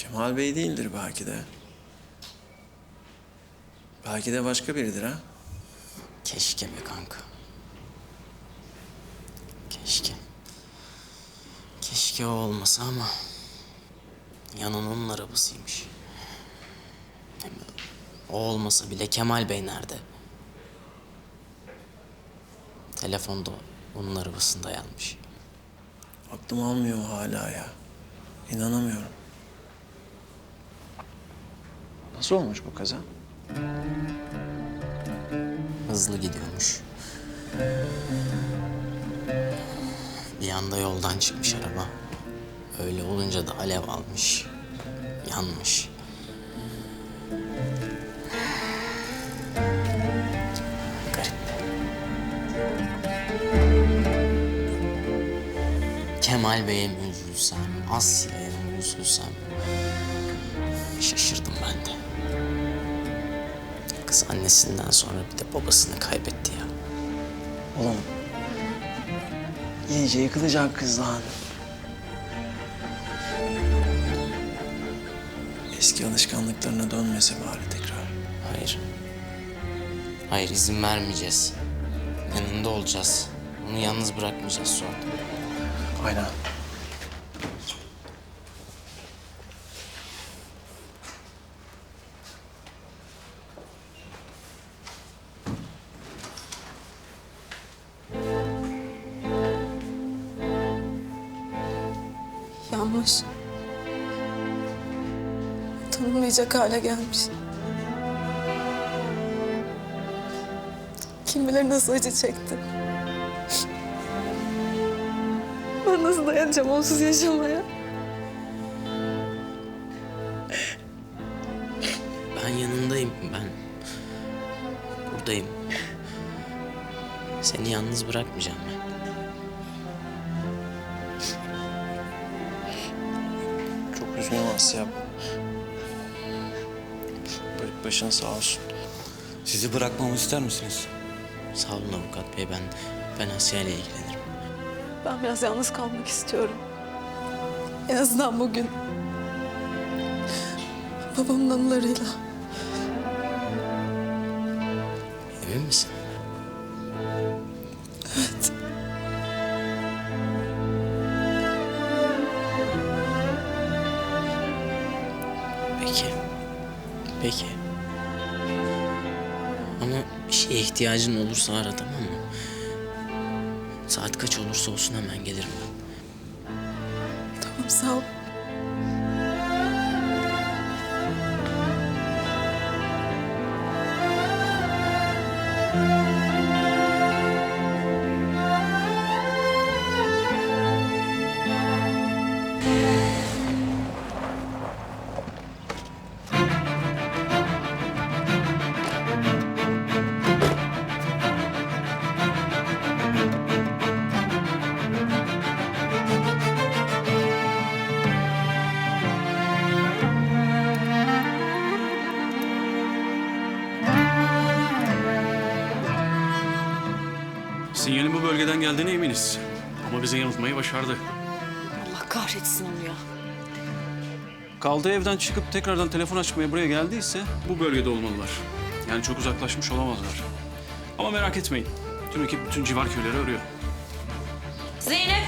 Kemal Bey değildir belki de. Belki de başka biridir ha. Keşke be kanka. Keşke. Keşke o olmasa ama... Yanan onun arabasıymış. Hem o olmasa bile Kemal Bey nerede? Telefonda onun arabasında yanmış. Aklım almıyor hala ya. İnanamıyorum. Nasıl olmuş bu kaza? Hızlı gidiyormuş. Bir anda yoldan çıkmış araba. Öyle olunca da alev almış. Yanmış. Garip. Kemal Bey'e mi üzülsem, Asya'ya mı üzülsem? Şaşırdım ben de. Kız annesinden sonra bir de babasını kaybetti ya. Oğlum. İyice yıkılacak kız lan. Eski alışkanlıklarına dönmese bari tekrar. Hayır. Hayır izin vermeyeceğiz. Yanında olacağız. Onu yalnız bırakmayacağız Suat. Aynen. Yanmış. Tanınmayacak hale gelmiş. Kim bilir nasıl acı çekti. Ben nasıl dayanacağım onsuz yaşamaya? Ben yanındayım ben. Buradayım. Seni yalnız bırakmayacağım ben. Üzgünüm Asya. Ba- Başın sağ olsun. Sizi bırakmamı ister misiniz? Sağ olun avukat bey ben ben Asya ile ilgilenirim. Ben biraz yalnız kalmak istiyorum. En azından bugün. Babamın anılarıyla. Emin misin? Peki. Peki. Ama bir şeye ihtiyacın olursa ara tamam mı? Saat kaç olursa olsun hemen gelirim ben. Tamam sağ ol. Sinyalin bu bölgeden geldiğine eminiz. Ama bizi yanıltmayı başardı. Allah kahretsin onu ya. Kaldığı evden çıkıp tekrardan telefon açmaya buraya geldiyse bu bölgede olmalılar. Yani çok uzaklaşmış olamazlar. Ama merak etmeyin. Tüm ekip bütün civar köyleri arıyor. Zeynep!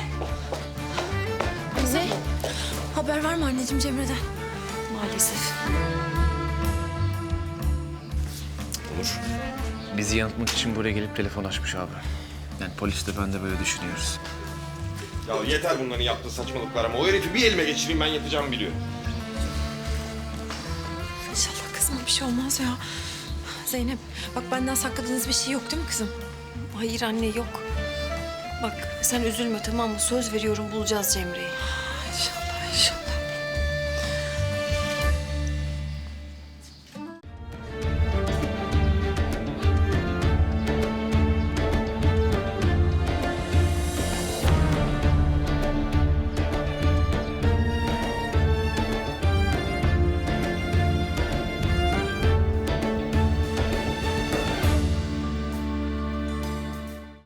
Kuzey, haber var mı anneciğim Cemre'den? Maalesef. Olur. Bizi yanıltmak için buraya gelip telefon açmış abi. Yani polis de ben de böyle düşünüyoruz. Ya yeter bunların yaptığı saçmalıklar ama o herifi bir elime geçireyim ben yatacağımı biliyorum. İnşallah kızıma bir şey olmaz ya. Zeynep, bak benden sakladığınız bir şey yok değil mi kızım? Hayır anne yok. Bak sen üzülme tamam mı? Söz veriyorum bulacağız Cemre'yi.